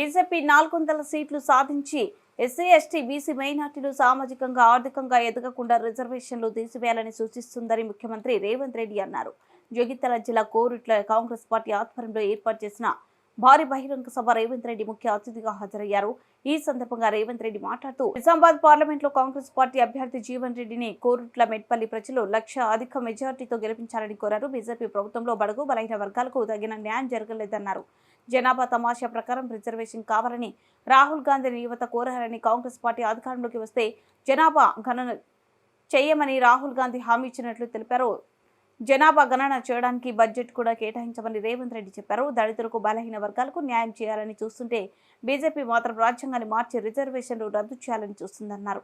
BJP నాలుగు వందల సీట్లు సాధించి ఎస్సీ ఎస్టీ బీసీ మైనార్టీలు సామాజికంగా ఆర్థికంగా ఎదగకుండా రిజర్వేషన్లు తీసివేయాలని సూచిస్తుందని ముఖ్యమంత్రి రేవంత్ రెడ్డి అన్నారు. జగిత్యాల జిల్లా కోరుట్ల కాంగ్రెస్ పార్టీ ఆధ్వర్యంలో ఏర్పాటు చేసిన భారీ బహిరంగ సభ రేవంత్ రెడ్డి ముఖ్య అతిథిగా హాజరయ్యారు. ఈ సందర్భంగా రేవంత్ రెడ్డి మాట్లాడుతూ నిజామాబాద్ పార్లమెంట్లో కాంగ్రెస్ పార్టీ అభ్యర్థి జీవన్ రెడ్డిని కోరుట్ల మెట్పల్లి ప్రజలు లక్ష అధిక మెజార్టీతో గెలిపించాలని కోరారు. బీజేపీ ప్రభుత్వంలో బడుగు బలహీన వర్గాలకు తగిన న్యాయం జరగలేదన్నారు. జనాభా తమాషా ప్రకారం రిజర్వేషన్ కావాలని రాహుల్ గాంధీ యువత కోరారని కాంగ్రెస్ పార్టీ అధికారంలోకి వస్తే జనాభా గణన చేయమని రాహుల్ గాంధీ హామీ ఇచ్చినట్లు తెలిపారు. జనాభా గణన చేయడానికి బడ్జెట్ కూడా కేటాయించమని రేవంత్ రెడ్డి చెప్పారు. దళితులకు బలహీన వర్గాలకు న్యాయం చేయాలని చూస్తుంటే బీజేపీ మాత్రం రాజ్యాంగాన్ని మార్చి రిజర్వేషన్లు రద్దు చేయాలని చూస్తుందన్నారు.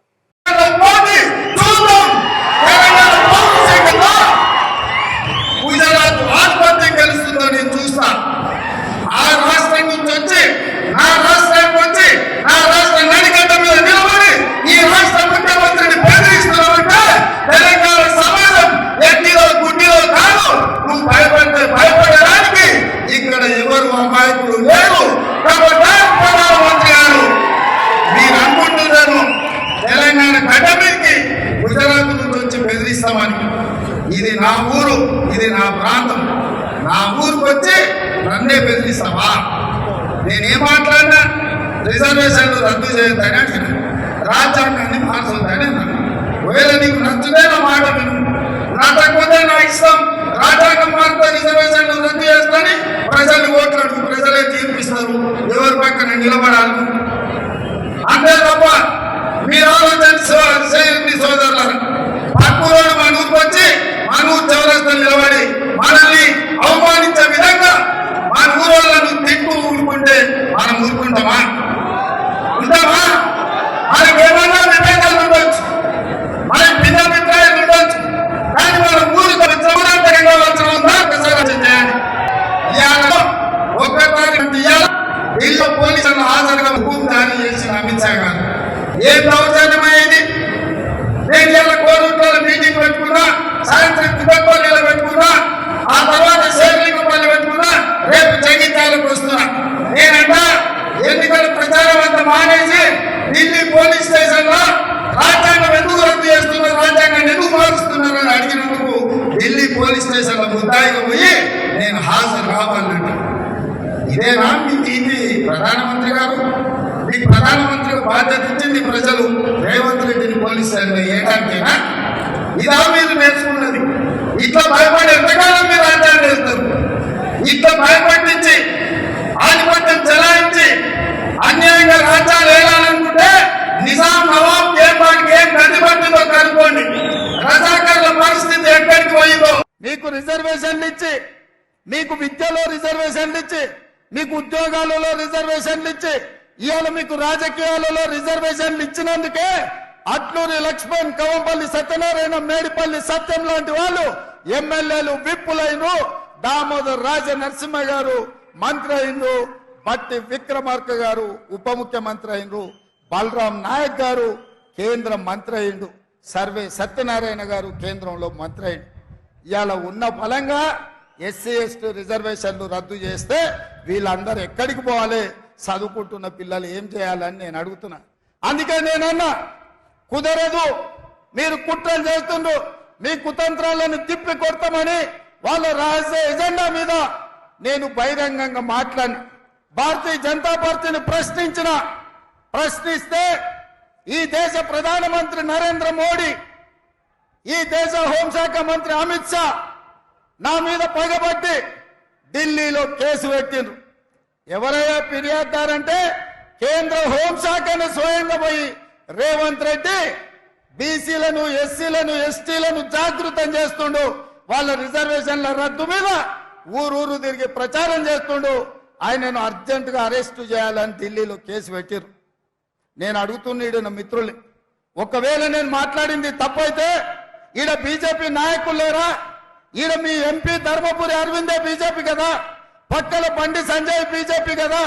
నా ప్రాంతం. నా ఊరికి వచ్చి నన్నే బెదిరిస్తావా? నేనేం మాట్లాడినా రిజర్వేషన్లు రద్దు చేయొద్దని అడిగిన రాజ్యాంగాన్ని మార్చొద్దని అన్నాను ఒకవేళ నీకు నచ్చుదే నా మాట విను. రాకపోతే నా ఇష్టం. రాజ్యాంగం మారితే రిజర్వేషన్లు రద్దు చేస్తాని ప్రజలు ఓట్లాడు ప్రజలే తీర్పిస్తారు. ఎవరి పక్కన నిలబడాలి? ఏ దౌర్జన్యమైంది నేను ఇలా కోరుట్ల మీటింగ్ పెట్టుకున్నా సాయంత్రం తిబ్బపల్లిలో నిలబెట్టుకున్నా ఆ తర్వాత శేఖలింగపల్లి పెట్టుకున్నా రేపు జగిత్యాలకు వస్తున్నా. నేనంట ఎన్నికల ప్రచారం అంతా మానేసి ఢిల్లీ పోలీస్ స్టేషన్లో రాజ్యాంగం ఎందుకు రద్దు చేస్తున్నారు రాజ్యాంగాన్ని ఎందుకు మారుస్తున్నారు అని అడిగినందుకు ఢిల్లీ పోలీస్ స్టేషన్లో ముద్దాయిగా పోయి నేను హాజరు కావాలంట. ఇదేనా మీ ఇది ప్రధానమంత్రి గారు? మీకు ప్రధానమంత్రి బాధ్యత ఇచ్చింది ప్రజలు. రేవంత్ రెడ్డిని పోలీస్ స్టేషన్లో ఇదా మీరు నేర్చుకున్నది. ఇట్లా భయపడి ఎంతకాలం మీరు రాజ్యాన్ని చేస్తారు ఇట్లా భయపడించి ఆధిపత్యం చెలాయించి అన్యాయంగా రాజ్యాలు వేయాలనుకుంటే నిజాం నవాబ్ ఏ పాటికి ఏం గతి కనుక్కోండి. రజాకర్ల పరిస్థితి ఎక్కడికి పోయిందో? మీకు రిజర్వేషన్లు ఇచ్చి మీకు విద్యలో రిజర్వేషన్లు ఇచ్చి మీకు ఉద్యోగాలలో రిజర్వేషన్లు ఇచ్చి ఇవాళ మీకు రాజకీయాలలో రిజర్వేషన్లు ఇచ్చినందుకే అట్లూరి లక్ష్మణ్ కవంపల్లి సత్యనారాయణ మేడిపల్లి సత్యం లాంటి వాళ్ళు ఎమ్మెల్యేలు విప్పులైన దామోదర్ రాజ నరసింహ గారు మంత్రి అయినరు. బట్టి విక్రమార్క గారు ఉప ముఖ్యమంత్రి అయినరు. బలరాం నాయక్ గారు కేంద్ర మంత్రి అయిండు సర్వే సత్యనారాయణ గారు కేంద్రంలో మంత్రి అయిండు ఇవాళ ఉన్న ఫలంగా ఎస్సీ ఎస్టీ రిజర్వేషన్లు రద్దు చేస్తే వీళ్ళందరూ ఎక్కడికి పోవాలి? చదువుకుంటున్న పిల్లలు ఏం చేయాలని నేను అడుగుతున్నా. అందుకే నేనన్నా కుదరదు మీరు కుట్రలు చేస్తుండ్రు మీ కుతంత్రాలను తిప్పి కొడతామని వాళ్ళ రహస్య ఎజెండా మీద నేను బహిరంగంగా మాట్లాడిన. భారతీయ జనతా పార్టీని ప్రశ్నించిన ప్రశ్నిస్తే ఈ దేశ ప్రధానమంత్రి నరేంద్ర మోడీ ఈ దేశ హోంశాఖ మంత్రి అమిత్ షా నా మీద పగబట్టి ఢిల్లీలో కేసు పెట్టిండ్రు. ఎవరైనా ఫిర్యాదుదారంటే కేంద్ర హోంశాఖను స్వయంగా పోయి రేవంత్ రెడ్డి బీసీలను ఎస్సీలను ఎస్టీలను జాగృతం చేస్తుండు. వాళ్ళ రిజర్వేషన్ల రద్దు మీద ఊరూరు తిరిగి ప్రచారం చేస్తుండు. ఆయనను అర్జెంటుగా అరెస్టు చేయాలని ఢిల్లీలో కేసు పెట్టారు నేను అడుగుతున్నాడు నా మిత్రుల్ని ఒకవేళ నేను మాట్లాడింది తప్పైతే ఈడ బీజేపీ నాయకులు లేరా? ఈడ మీ ఎంపీ ధర్మపురి అరవిందే బీజేపీ కదా? పక్కన బండి సంజయ్ బీజేపీ కదా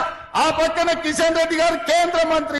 ఆ పక్కన కిషన్ రెడ్డి గారు కేంద్ర మంత్రి.